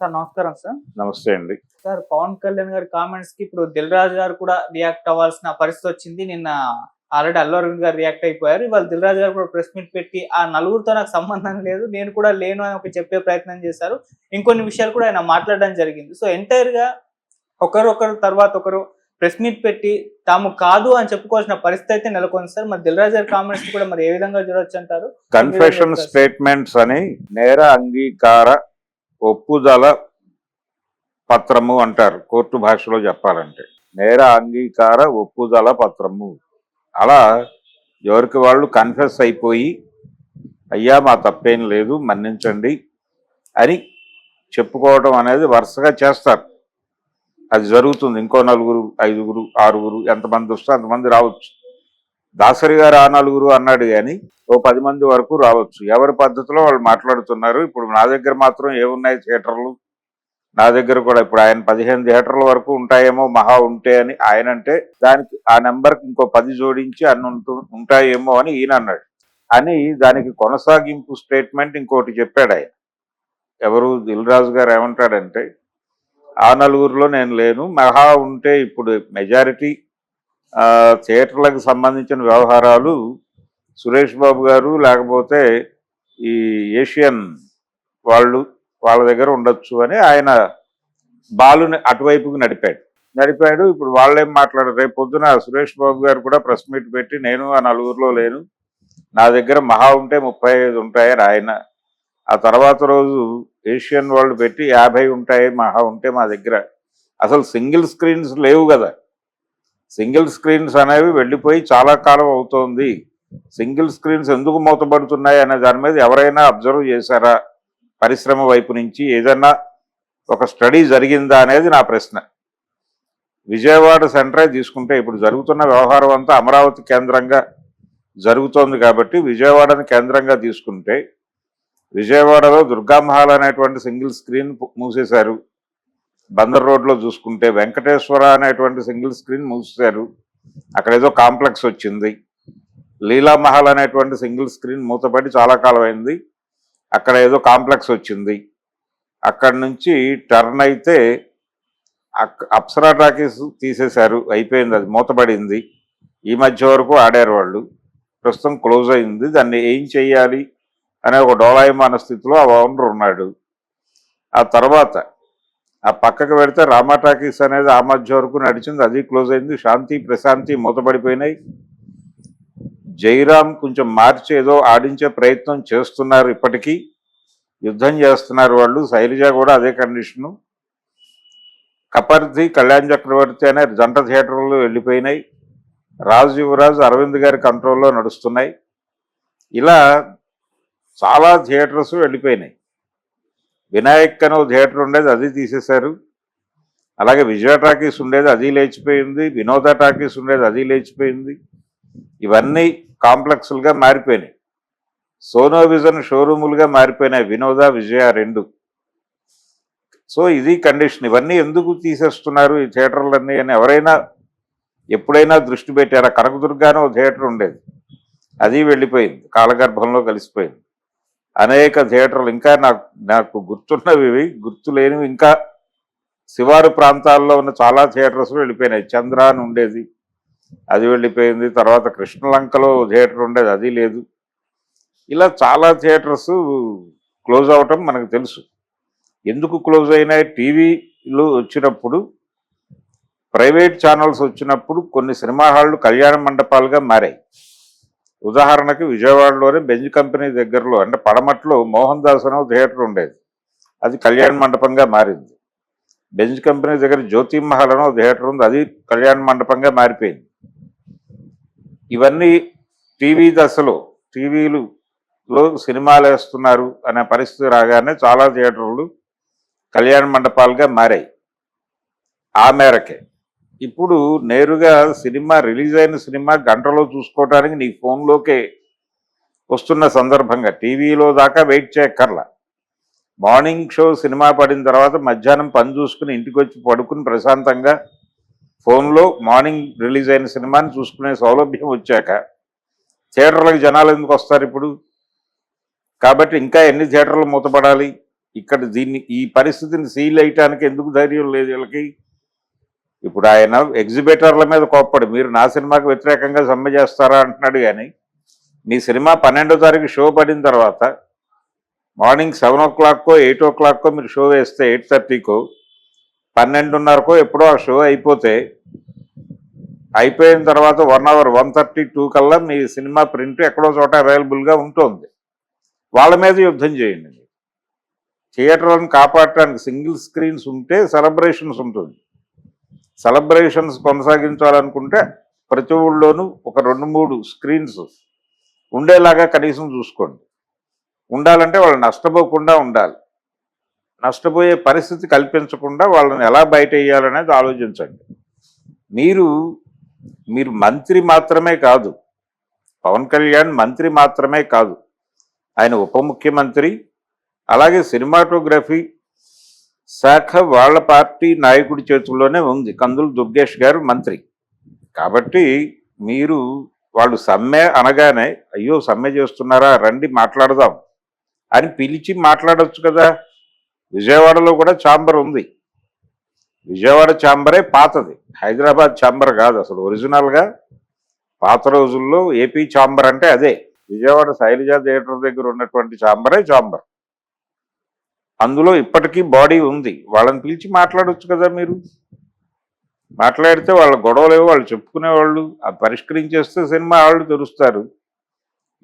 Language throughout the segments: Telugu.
సార్ నమస్కారం సార్. నమస్తే అండి. సార్ పవన్ కళ్యాణ్ గారి కామెంట్స్కి ఇప్పుడు దిల్ రాజు గారు కూడా రియాక్ట్ అవ్వాల్సిన పరిస్థితి వచ్చింది. నిన్న ఆల్రెడీ అల్లు అరవింద్ గారు రియాక్ట్ అయిపోయారు. ఇవాళ దిల్ రాజు గారు కూడా ప్రెస్ మీట్ పెట్టి ఆ నలుగురితో నాకు సంబంధం లేదు నేను కూడా లేను అని ఒక చెప్పే ప్రయత్నం చేశారు. ఇంకొన్ని విషయాలు కూడా ఆయన మాట్లాడడం జరిగింది. సో ఎంటైర్గా ఒకరొకరు తర్వాత ఒకరు ప్రెస్ మీట్ పెట్టి తాము కాదు అని చెప్పుకోవాల్సిన పరిస్థితి అయితే నెలకొంది సార్. మరి దిల్ రాజు గారి కామెంట్స్ కూడా మరి ఏ విధంగా చూడొచ్చు అంటారు? కన్ఫెషన్? స్టేట్మెంట్స్ అని నేర అంగీకార ఒప్పుదల పత్రము అంటారు. కోర్టు భాషలో చెప్పాలంటే. నేర అంగీకార ఒప్పుదల పత్రము. అలా ఎవరికి వాళ్ళు కన్ఫెస్ అయిపోయి అయ్యా మా తప్పేం లేదు మన్నించండి అని చెప్పుకోవడం అనేది వరుసగా చేస్తారు. అది జరుగుతుంది. ఇంకో నలుగురు ఐదుగురు ఆరుగురు ఎంతమంది వస్తే అంతమంది రావచ్చు. దాసరి గారు ఆ నలుగురు అన్నాడు కానీ ఓ పది మంది వరకు రావచ్చు. ఎవరి పద్ధతిలో వాళ్ళు మాట్లాడుతున్నారు? ఇప్పుడు నా దగ్గర మాత్రం ఏమున్నాయి థియేటర్లు? నా దగ్గర కూడా ఇప్పుడు ఆయన పదిహేను థియేటర్ల వరకు ఉంటాయేమో మహా ఉంటే అని ఆయన అంటే దానికి ఆ నెంబర్కి ఇంకో పది జోడించి అన్ని ఉంటు ఉంటాయేమో అని ఈయన అన్నాడు. అని దానికి కొనసాగింపు స్టేట్మెంట్ ఇంకోటి చెప్పాడు ఆయన. ఎవరు? దిల్ రాజు గారు ఏమంటాడంటే ఆ నలుగురిలో నేను లేను మహా ఉంటే ఇప్పుడు మెజారిటీ థియేటర్లకు సంబంధించిన వ్యవహారాలు సురేష్ బాబు గారు లేకపోతే ఈ ఏషియన్ వాళ్ళు వాళ్ళ దగ్గర ఉండొచ్చు అని ఆయన బాలుని అటువైపుకి నడిపాడు. నడిపాడు ఇప్పుడు వాళ్ళేం మాట్లాడారు? రేపు పొద్దున సురేష్ బాబు గారు కూడా ప్రెస్ మీట్ పెట్టి నేను ఆ నలుగురిలో లేను. నా దగ్గర మహా ఉంటే ముప్పై ఐదు ఉంటాయని ఆయన. ఆ తర్వాత రోజు ఏషియన్ వాళ్ళు పెట్టి యాభై ఉంటాయి మహా ఉంటే మా దగ్గర. అసలు సింగిల్ స్క్రీన్స్ లేవు కదా. సింగిల్ స్క్రీన్స్ అనేవి వెళ్ళిపోయి చాలా కాలం అవుతోంది. సింగిల్ స్క్రీన్స్ ఎందుకు మూతపడుతున్నాయి అనే దాని మీద ఎవరైనా అబ్జర్వ్ చేశారా? పరిశ్రమ వైపు నుంచి ఏదైనా ఒక స్టడీ జరిగిందా అనేది నా ప్రశ్న. విజయవాడ సెంటరే తీసుకుంటే ఇప్పుడు జరుగుతున్న వ్యవహారం అంతా అమరావతి కేంద్రంగా జరుగుతోంది కాబట్టి విజయవాడని కేంద్రంగా తీసుకుంటే విజయవాడలో దుర్గామహాల్ అనేటువంటి సింగిల్ స్క్రీన్ మూసేశారు. బందర్ రోడ్లో చూసుకుంటే వెంకటేశ్వర అనేటువంటి సింగిల్ స్క్రీన్ మూసేశారు. అక్కడ ఏదో కాంప్లెక్స్ వచ్చింది. లీలామహల్ అనేటువంటి సింగిల్ స్క్రీన్ మూతపడి చాలా కాలం అయింది అక్కడ ఏదో కాంప్లెక్స్ వచ్చింది. అక్కడి నుంచి టర్న్ అయితే అక్- అప్సరా టాకీస్ తీసేశారు. అయిపోయింది అది మూతపడింది. ఈ మధ్య వరకు ఆడారు వాళ్ళు. ప్రస్తుతం క్లోజ్ అయింది. దాన్ని ఏం చెయ్యాలి అనే ఒక డోలాయమాన స్థితిలో ఆ ఓనర్ ఉన్నాడు. ఆ తర్వాత ఆ పక్కకు పెడితే రామా టాకీస్ అనేది ఆ మధ్య వరకు నడిచింది. అది క్లోజ్ అయింది. శాంతి ప్రశాంతి మూతపడిపోయినాయి. జైరామ్ కొంచెం మార్చి ఏదో ఆడించే ప్రయత్నం చేస్తున్నారు ఇప్పటికీ. యుద్ధం చేస్తున్నారు వాళ్ళు. శైలజ కూడా అదే కండిషను. కపర్ది కళ్యాణ్ చక్రవర్తి అనే జంట థియేటర్లు వెళ్ళిపోయినాయి. రాజు యువరాజు అరవింద్ గారి కంట్రోల్లో నడుస్తున్నాయి. ఇలా చాలా థియేటర్స్ వెళ్ళిపోయినాయి. వినాయక్ అని థియేటర్ ఉండేది అది తీసేశారు. అలాగే విజయ టాకీస్ ఉండేది అది లేచిపోయింది. వినోద టాకీస్ ఉండేది అది లేచిపోయింది. ఇవన్నీ కాంప్లెక్స్లుగా మారిపోయినాయి. సోనో విజన్ షోరూములుగా మారిపోయినాయి వినోద విజయ రెండు. సో ఇది కండిషన్. ఇవన్నీ ఎందుకు తీసేస్తున్నారు ఈ థియేటర్లన్నీ అని ఎవరైనా ఎప్పుడైనా దృష్టి పెట్టారా? కనకదుర్గానో థియేటర్ ఉండేది. అది వెళ్ళిపోయింది కాలగర్భంలో కలిసిపోయింది. అనేక థియేటర్లు ఇంకా నాకు నాకు గుర్తున్నవి ఇవి గుర్తు లేనివి ఇంకా శివారు ప్రాంతాల్లో ఉన్న చాలా థియేటర్స్ వెళ్ళిపోయినాయి. చంద్ర అని ఉండేది అది వెళ్ళిపోయింది. తర్వాత కృష్ణలంకలో థియేటర్ ఉండేది అది లేదు. ఇలా చాలా థియేటర్స్ క్లోజ్ అవటం మనకు తెలుసు. ఎందుకు క్లోజ్ అయినాయి? టీవీలు వచ్చినప్పుడు ప్రైవేట్ ఛానల్స్ వచ్చినప్పుడు కొన్ని సినిమా హాళ్ళు కళ్యాణ మండపాలుగా మారాయి. ఉదాహరణకి విజయవాడలోనే బెంజ్ కంపెనీ దగ్గరలో అంటే పడమట్లో మోహన్ దాస్ అనే థియేటర్ ఉండేది. అది కళ్యాణ మండపంగా మారింది. బెంజ్ కంపెనీ దగ్గర జ్యోతి మహల్ అనే థియేటర్ ఉంది. అది కళ్యాణ మండపంగా మారిపోయింది. ఇవన్నీ టీవీ దశలో టీవీలులో సినిమాలు వేస్తున్నారు అనే పరిస్థితి రాగానే చాలా థియేటర్లు కళ్యాణ మండపాలుగా మారాయి. ఆ మేరకే. ఇప్పుడు నేరుగా సినిమా రిలీజ్ అయిన సినిమా గంటలో చూసుకోవటానికి నీ ఫోన్లోకే వస్తున్న సందర్భంగా టీవీలో దాకా వెయిట్ చేయక్కర్లా. మార్నింగ్ షో సినిమా పడిన తర్వాత మధ్యాహ్నం పని చూసుకుని ఇంటికి వచ్చి పడుకుని ప్రశాంతంగా ఫోన్లో మార్నింగ్ రిలీజ్ అయిన సినిమాని చూసుకునే సౌలభ్యం వచ్చాక థియేటర్లకు జనాలు ఎందుకు వస్తారు ఇప్పుడు? కాబట్టి ఇంకా ఎన్ని థియేటర్లు మూతపడాలి? ఇక్కడ దీన్ని ఈ పరిస్థితిని సీల్ వేయటానికి ఎందుకు ధైర్యం లేదు వీళ్ళకి? ఇప్పుడు ఆయన ఎగ్జిబిటర్ల మీద కోప్పడు. మీరు నా సినిమాకి వ్యతిరేకంగా సమ్మె చేస్తారా అంటున్నాడు కానీ మీ సినిమా పన్నెండో తారీఖు షో పడిన తర్వాత మార్నింగ్ సెవెన్ ఓ క్లాక్కో ఎయిట్ ఓ క్లాక్కో మీరు షో వేస్తే ఎయిట్ థర్టీకో పన్నెండున్నరకో ఎప్పుడో ఆ షో అయిపోతే అయిపోయిన తర్వాత one hour one thirty two కల్లా మీ సినిమా ప్రింట్ ఎక్కడో చోట అవైలబుల్గా ఉంటుంది. వాళ్ళ మీద యుద్ధం చేయండి. థియేటర్లను కాపాడటానికి సింగిల్ స్క్రీన్స్ ఉంటే సెలబ్రేషన్స్ ఉంటుంది. సెలబ్రేషన్స్ కొనసాగించాలనుకుంటే ప్రతి ఊళ్ళోనూ ఒక రెండు మూడు స్క్రీన్స్ ఉండేలాగా కనీసం చూసుకోండి. ఉండాలంటే వాళ్ళు నష్టపోకుండా ఉండాలి. నష్టపోయే పరిస్థితి కల్పించకుండా వాళ్ళని ఎలా బయట వేయాలనేది ఆలోచించండి. మీరు మీరు మంత్రి మాత్రమే కాదు పవన్ కళ్యాణ్ మంత్రి మాత్రమే కాదు ఆయన ఉప ముఖ్యమంత్రి అలాగే సినిమాటోగ్రఫీ శాఖ వాళ్ళ పార్టీ నాయకుడి చేతుల్లోనే ఉంది. కందులు దుర్గేష్ గారు మంత్రి. కాబట్టి మీరు వాళ్ళు సమ్మె అనగానే అయ్యో సమ్మె చేస్తున్నారా? రండి మాట్లాడదాం. అని పిలిచి మాట్లాడొచ్చు కదా. విజయవాడలో కూడా ఛాంబర్ ఉంది. విజయవాడ ఛాంబరే పాతది. హైదరాబాద్ ఛాంబర్ కాదు అసలు ఒరిజినల్గా. పాత రోజుల్లో ఏపీ ఛాంబర్ అంటే అదే. విజయవాడ శైలజా థియేటర్ దగ్గర ఉన్నటువంటి ఛాంబరే ఛాంబర్. అందులో ఇప్పటికీ బాడీ ఉంది. వాళ్ళని పిలిచి మాట్లాడొచ్చు కదా మీరు? మాట్లాడితే వాళ్ళ గొడవలేవో వాళ్ళు చెప్పుకునేవాళ్ళు. అది పరిష్కరించేస్తే సినిమా వాళ్ళు తెరుస్తారు.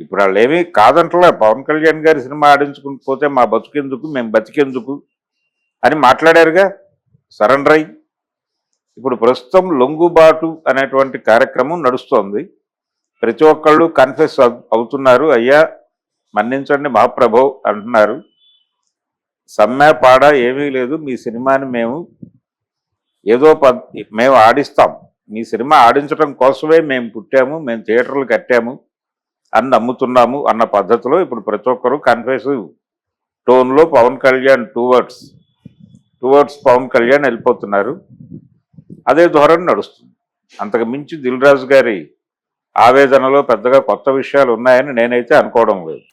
ఇప్పుడు వాళ్ళు ఏమీ కాదంటలే పవన్ కళ్యాణ్ గారి సినిమా ఆడించుకుని పోతే మా బతుకెందుకు మేము బతికెందుకు అని మాట్లాడారుగా? సరెండర్ అయ్యి. ఇప్పుడు ప్రస్తుతం లొంగుబాటు అనేటువంటి కార్యక్రమం నడుస్తోంది. ప్రతి ఒక్కళ్ళు కన్ఫెస్ అవుతున్నారు. అయ్యా మన్నించండి మహాప్రభో అంటున్నారు. సమ్మె పాడ ఏమీ లేదు. మీ సినిమాని మేము ఏదో పద్ మేము ఆడిస్తాం. మీ సినిమా ఆడించడం కోసమే మేము పుట్టాము మేము థియేటర్లు కట్టాము అని నమ్ముతున్నాము అన్న పద్ధతిలో ఇప్పుడు ప్రతి ఒక్కరూ కన్ఫెసివ్ టోన్లో Pawan Kalyan towards to Pawan Kalyan వెళ్ళిపోతున్నారు. అదే ధోరణి నడుస్తుంది. అంతకు మించి దిల్ రాజు గారి ఆవేదనలో పెద్దగా కొత్త విషయాలు ఉన్నాయని నేనైతే అనుకోవడం లేదు.